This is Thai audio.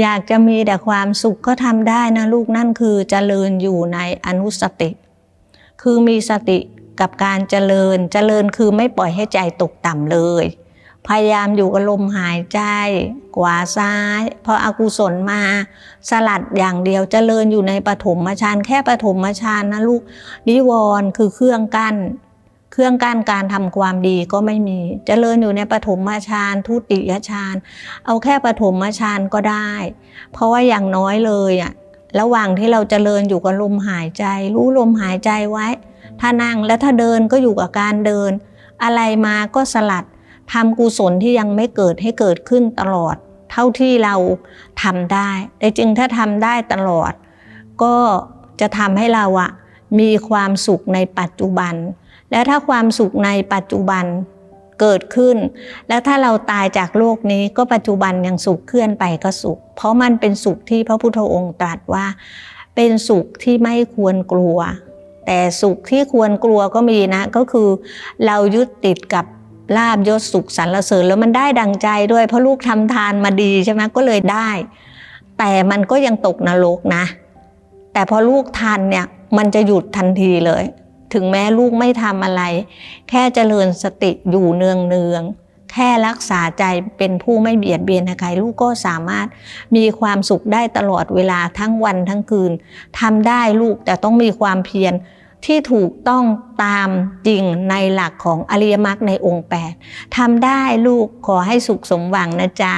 อยากจะมีแต่ความสุขก็ทำได้นะลูกนั่นคือเจริญอยู่ในอนุสติ คือมีสติกับการเจริญเจริญคือไม่ปล่อยให้ใจตกต่ำเลย พยายามอยู่กับลมหายใจขวาซ้ายพออกุศลมาสลัดอย่างเดียวเจริญอยู่ในปฐมฌานแค่ปฐมฌานนะลูกนิวรณ์คือเครื่องกั้น เครื่องกั้นการทำความดีก็ไม่มีเจริญอยู่ในปฐมฌานทุติยฌานเอาแค่ปฐมฌานก็ได้ เพราะว่าอย่างน้อยเลยอะระหว่างที่เราเจริญอยู่กับลมหายใจ รู้ลมหายใจไว้ ถ้านั่งแล้วถ้าเดินก็อยู่กับการเดิน อะไรมาก็สลัดทำกุศลที่ยังไม่เกิดให้เกิดขึ้นตลอด เท่าที่เราทำได้ แต่จริงถ้าทำได้ตลอด ก็จะทำให้เราอะ มีความสุขในปัจจุบัน และถ้าความสุขในปัจจุบันเกิดขึ้น แล้วถ้าเราตายจากโลกนี้ก็ปัจจุบันยังสุขเคลื่อนไปก็สุข เพราะมันเป็นสุขที่พระพุทธองค์ตรัสว่า เป็นสุขที่ไม่ควรกลัว แต่สุขที่ควรกลัวก็มีนะก็คือ เรายึดติดกับลาบยศสุขสรรเสริญแล้วมันได้ดังใจด้วยเพราะลูกทำทานมาดีใช่ไหมก็เลยได้ แต่มันก็ยังตกนรกนะ แต่พอลูกทันเนี่ย มันจะหยุดทันทีเลย ถึงแม้ลูกไม่ทำอะไร แค่เจริญสติอยู่เนืองเนืองแค่รักษาใจเป็นผู้ไม่เบียดเบียนใครลูกก็สามารถมีความสุขได้ตลอดเวลาทั้งวันทั้งคืนทำได้ลูกแต่ต้องมีความเพียรที่ถูกต้องตามจริงในหลักของอริยมรรคในองค์ 8ทำได้ลูกขอให้สุขสมหวังนะจ๊ะ